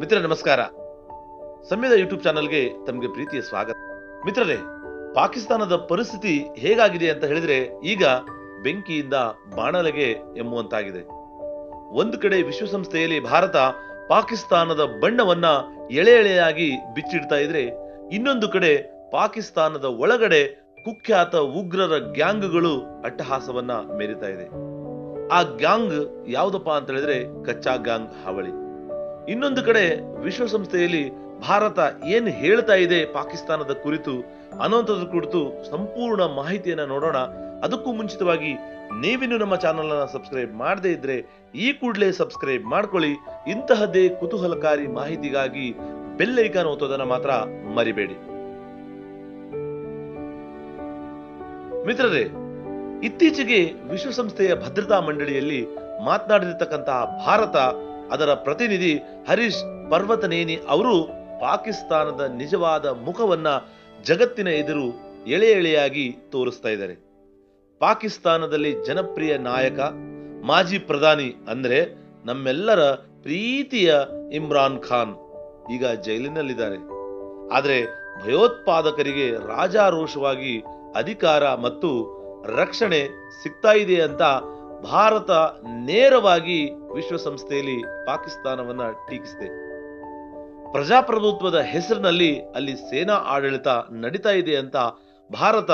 ಮಿತ್ರ ನಮಸ್ಕಾರ. ಸಮಯದ ಯೂಟ್ಯೂಬ್ ಚಾನಲ್ಗೆ ತಮಗೆ ಪ್ರೀತಿಯ ಸ್ವಾಗತ. ಮಿತ್ರರೇ, ಪಾಕಿಸ್ತಾನದ ಪರಿಸ್ಥಿತಿ ಹೇಗಾಗಿದೆ ಅಂತ ಹೇಳಿದ್ರೆ ಈಗ ಬೆಂಕಿಯಿಂದ ಬಾಣಲೆಗೆ ಎಂಬುವಂತಾಗಿದೆ ಒಂದು ಕಡೆ ವಿಶ್ವಸಂಸ್ಥೆಯಲ್ಲಿ ಭಾರತ ಪಾಕಿಸ್ತಾನದ ಬಣ್ಣವನ್ನ ಎಳೆ ಎಳೆಯಾಗಿ ಬಿಚ್ಚಿಡ್ತಾ ಇದ್ರೆ, ಇನ್ನೊಂದು ಕಡೆ ಪಾಕಿಸ್ತಾನದ ಒಳಗಡೆ ಕುಖ್ಯಾತ ಉಗ್ರರ ಗ್ಯಾಂಗ್ಗಳು ಅಟ್ಟಹಾಸವನ್ನ ಮೇರಿತಾ ಇದೆ. ಆ ಗ್ಯಾಂಗ್ ಯಾವ್ದಪ್ಪ ಅಂತ ಹೇಳಿದ್ರೆ ಕಚ್ಚಾ ಗ್ಯಾಂಗ್ ಹಾವಳಿ. ಇನ್ನೊಂದು ಕಡೆ ವಿಶ್ವಸಂಸ್ಥೆಯಲ್ಲಿ ಭಾರತ ಏನು ಹೇಳ್ತಾ ಇದೆ ಪಾಕಿಸ್ತಾನದ ಕುರಿತು ಅನ್ನುವಂಥದ್ರ ಕುರಿತು ಸಂಪೂರ್ಣ ಮಾಹಿತಿಯನ್ನ ನೋಡೋಣ. ಅದಕ್ಕೂ ಮುಂಚಿತವಾಗಿ ನೀವಿನ್ನು ನಮ್ಮ ಚಾನಲ್ ಅನ್ನ ಸಬ್ಸ್ಕ್ರೈಬ್ ಮಾಡದೇ ಇದ್ರೆ ಈ ಕೂಡಲೇ ಸಬ್ಸ್ಕ್ರೈಬ್ ಮಾಡ್ಕೊಳ್ಳಿ. ಇಂತಹದ್ದೇ ಕುತೂಹಲಕಾರಿ ಮಾಹಿತಿಗಾಗಿ ಬೆಲ್ ಐಕಾನ್ ಒತ್ತೋದನ್ನ ಮಾತ್ರ ಮರಿಬೇಡಿ. ಮಿತ್ರರೇ, ಇತ್ತೀಚೆಗೆ ವಿಶ್ವಸಂಸ್ಥೆಯ ಭದ್ರತಾ ಮಂಡಳಿಯಲ್ಲಿ ಮಾತನಾಡಿರತಕ್ಕಂತಹ ಭಾರತ ಅದರ ಪ್ರತಿನಿಧಿ ಹರೀಶ್ ಪರ್ವತನೇನಿ ಅವರು ಪಾಕಿಸ್ತಾನದ ನಿಜವಾದ ಮುಖವನ್ನ ಜಗತ್ತಿನ ಎದುರು ಎಳೆ ಎಳೆಯಾಗಿ ತೋರಿಸ್ತಾ ಇದ್ದಾರೆ. ಪಾಕಿಸ್ತಾನದಲ್ಲಿ ಜನಪ್ರಿಯ ನಾಯಕ, ಮಾಜಿ ಪ್ರಧಾನಿ ಅಂದ್ರೆ ನಮ್ಮೆಲ್ಲರ ಪ್ರೀತಿಯ ಇಮ್ರಾನ್ ಖಾನ್. ಈಗ ಜೈಲಿನಲ್ಲಿದ್ದಾರೆ. ಆದ್ರೆ ಭಯೋತ್ಪಾದಕರಿಗೆ ರಾಜಾರೋಷವಾಗಿ ಅಧಿಕಾರ ಮತ್ತು ರಕ್ಷಣೆ ಸಿಗ್ತಾ ಇದೆ ಅಂತ ಭಾರತ ನೇರವಾಗಿ ವಿಶ್ವಸಂಸ್ಥೆಯಲ್ಲಿ ಪಾಕಿಸ್ತಾನವನ್ನ ಟೀಕಿಸಿದೆ. ಪ್ರಜಾಪ್ರಭುತ್ವದ ಹೆಸರಿನಲ್ಲಿ ಅಲ್ಲಿ ಸೇನಾ ಆಡಳಿತ ನಡೀತಾ ಇದೆ ಅಂತ ಭಾರತ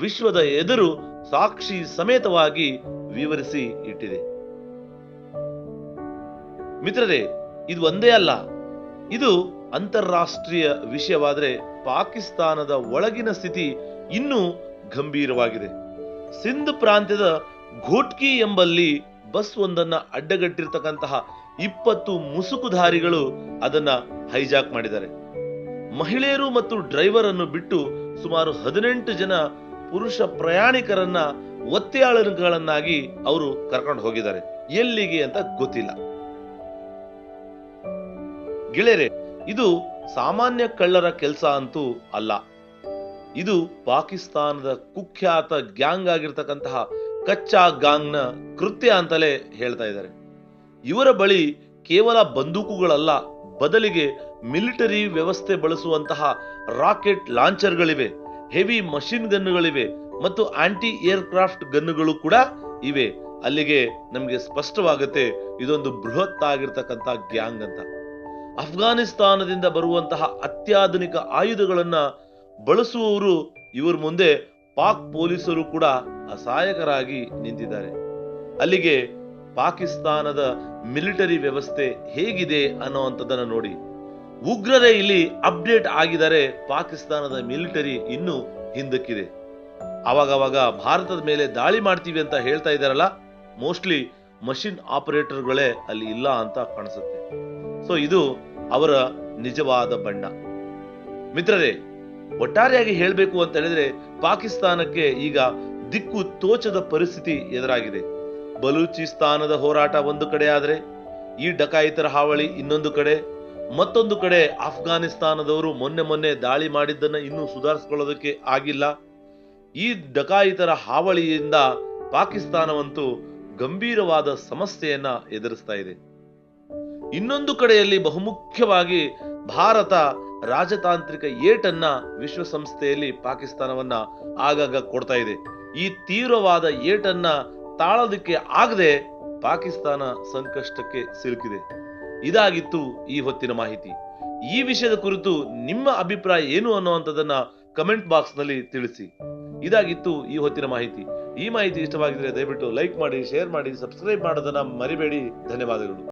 ವಿಶ್ವದ ಎದುರು ಸಾಕ್ಷಿ ಸಮೇತವಾಗಿ ವಿವರಿಸಿ ಇಟ್ಟಿದೆ. ಮಿತ್ರರೇ, ಇದು ಒಂದೇ ಅಲ್ಲ. ಇದು ಅಂತಾರಾಷ್ಟ್ರೀಯ ವಿಷಯವಾದರೆ ಪಾಕಿಸ್ತಾನದ ಒಳಗಿನ ಸ್ಥಿತಿ ಇನ್ನೂ ಗಂಭೀರವಾಗಿದೆ. ಸಿಂಧ್ ಪ್ರಾಂತ್ಯದ ಘೋಟ್ಕಿ ಎಂಬಲ್ಲಿ ಬಸ್ ಒಂದನ್ನ ಅಡ್ಡಗಟ್ಟಿರ್ತಕ್ಕಂತಹ ಇಪ್ಪತ್ತು ಮುಸುಕುಧಾರಿಗಳು ಅದನ್ನ ಹೈಜಾಕ್ ಮಾಡಿದ್ದಾರೆ. ಮಹಿಳೆಯರು ಮತ್ತು ಡ್ರೈವರ್ ಅನ್ನು ಬಿಟ್ಟು ಸುಮಾರು ಹದಿನೆಂಟು ಜನ ಪುರುಷ ಪ್ರಯಾಣಿಕರನ್ನ ಒತ್ತೆಯಾಳುಗಳನ್ನಾಗಿ ಅವರು ಕರ್ಕೊಂಡು ಹೋಗಿದ್ದಾರೆ. ಎಲ್ಲಿಗೆ ಅಂತ ಗೊತ್ತಿಲ್ಲ. ಗೆಳೆಯರೆ, ಇದು ಸಾಮಾನ್ಯ ಕಳ್ಳರ ಕೆಲಸ ಅಂತೂ ಅಲ್ಲ. ಇದು ಪಾಕಿಸ್ತಾನದ ಕುಖ್ಯಾತ ಗ್ಯಾಂಗ್ ಆಗಿರ್ತಕ್ಕಂತಹ ಕಚ್ಚಾ ಗಾಂಗ್ನ ಕೃತ್ಯ ಅಂತಲೇ ಹೇಳ್ತಾ ಇದ್ದಾರೆ. ಇವರ ಬಳಿ ಕೇವಲ ಬಂದೂಕುಗಳಲ್ಲ, ಬದಲಿಗೆ ಮಿಲಿಟರಿ ವ್ಯವಸ್ಥೆ ಬಳಸುವಂತಹ ರಾಕೆಟ್ ಲಾಂಚರ್ಗಳಿವೆ, ಹೆವಿ ಮಷಿನ್ ಗನ್ನುಗಳಿವೆ ಮತ್ತು ಆಂಟಿ ಏರ್ಕ್ರಾಫ್ಟ್ ಗನ್ನುಗಳು ಕೂಡ ಇವೆ. ಅಲ್ಲಿಗೆ ನಮಗೆ ಸ್ಪಷ್ಟವಾಗುತ್ತೆ, ಇದೊಂದು ಬೃಹತ್ ಆಗಿರ್ತಕ್ಕಂಥ ಗ್ಯಾಂಗ್ ಅಂತ. ಅಫ್ಘಾನಿಸ್ತಾನದಿಂದ ಬರುವಂತಹ ಅತ್ಯಾಧುನಿಕ ಆಯುಧಗಳನ್ನ ಬಳಸುವವರು ಇವ್ರ ಮುಂದೆ ಪಾಕ್ ಪೊಲೀಸರು ಕೂಡ ಅಸಹಾಯಕರಾಗಿ ನಿಂತಿದ್ದಾರೆ. ಅಲ್ಲಿಗೆ ಪಾಕಿಸ್ತಾನದ ಮಿಲಿಟರಿ ವ್ಯವಸ್ಥೆ ಹೇಗಿದೆ ಅನ್ನೋವಂಥದ್ದನ್ನು ನೋಡಿ. ಉಗ್ರರೇ ಇಲ್ಲಿ ಅಪ್ಡೇಟ್ ಆಗಿದ್ದಾರೆ, ಪಾಕಿಸ್ತಾನದ ಮಿಲಿಟರಿ ಇನ್ನೂ ಹಿಂದಕ್ಕಿದೆ. ಅವಾಗವಾಗ ಭಾರತದ ಮೇಲೆ ದಾಳಿ ಮಾಡ್ತೀವಿ ಅಂತ ಹೇಳ್ತಾ ಇದ್ದಾರಲ್ಲ, ಮೋಸ್ಟ್ಲಿ ಮಷಿನ್ ಆಪರೇಟರ್ಗಳೇ ಅಲ್ಲಿ ಇಲ್ಲ ಅಂತ ಕಾಣಿಸುತ್ತೆ. ಸೊ ಇದು ಅವರ ನಿಜವಾದ ಬಣ್ಣ. ಮಿತ್ರರೇ ಒಟ್ಟಾರೆಯಾಗಿ ಹೇಳಬೇಕು ಅಂತ ಹೇಳಿದ್ರೆ ಪಾಕಿಸ್ತಾನಕ್ಕೆ ಈಗ ದಿಕ್ಕು ತೋಚದ ಪರಿಸ್ಥಿತಿ ಎದುರಾಗಿದೆ. ಬಲೂಚಿಸ್ತಾನದ ಹೋರಾಟ ಒಂದು ಕಡೆ ಆದರೆ, ಈ ಡಕಾಯಿತರ ಹಾವಳಿ ಇನ್ನೊಂದು ಕಡೆ, ಮತ್ತೊಂದು ಕಡೆ ಅಫ್ಘಾನಿಸ್ತಾನದವರು ಮೊನ್ನೆ ಮೊನ್ನೆ ದಾಳಿ ಮಾಡಿದ್ದನ್ನ ಇನ್ನೂ ಸುಧಾರಿಸಿಕೊಳ್ಳೋದಕ್ಕೆ ಆಗಿಲ್ಲ. ಈ ಡಕಾಯಿತರ ಹಾವಳಿಯಿಂದ ಪಾಕಿಸ್ತಾನವಂತೂ ಗಂಭೀರವಾದ ಸಮಸ್ಯೆಯನ್ನ ಎದುರಿಸ್ತಾ ಇದೆ. ಇನ್ನೊಂದು ಕಡೆಯಲ್ಲಿ ಬಹುಮುಖ್ಯವಾಗಿ ಭಾರತ ರಾಜತಾಂತ್ರಿಕ ಏಟನ್ನ ವಿಶ್ವಸಂಸ್ಥೆಯಲ್ಲಿ ಪಾಕಿಸ್ತಾನವನ್ನ ಆಗಾಗ ಕೊಡ್ತಾ ಇದೆ. ಈ ತೀವ್ರವಾದ ಏಟನ್ನ ತಾಳೋದಕ್ಕೆ ಆಗದೆ ಪಾಕಿಸ್ತಾನ ಸಂಕಷ್ಟಕ್ಕೆ ಸಿಲುಕಿದೆ. ಇದಾಗಿತ್ತು ಈ ಹೊತ್ತಿನ ಮಾಹಿತಿ. ಈ ವಿಷಯದ ಕುರಿತು ನಿಮ್ಮ ಅಭಿಪ್ರಾಯ ಏನು ಅನ್ನುವಂಥದ್ದನ್ನ ಕಮೆಂಟ್ ಬಾಕ್ಸ್ನಲ್ಲಿ ತಿಳಿಸಿ. ಇದಾಗಿತ್ತು ಈ ಹೊತ್ತಿನ ಮಾಹಿತಿ. ಈ ಮಾಹಿತಿ ಇಷ್ಟವಾಗಿದ್ರೆ ದಯವಿಟ್ಟು ಲೈಕ್ ಮಾಡಿ, ಶೇರ್ ಮಾಡಿ, ಸಬ್ಸ್ಕ್ರೈಬ್ ಮಾಡೋದನ್ನ ಮರಿಬೇಡಿ. ಧನ್ಯವಾದಗಳು.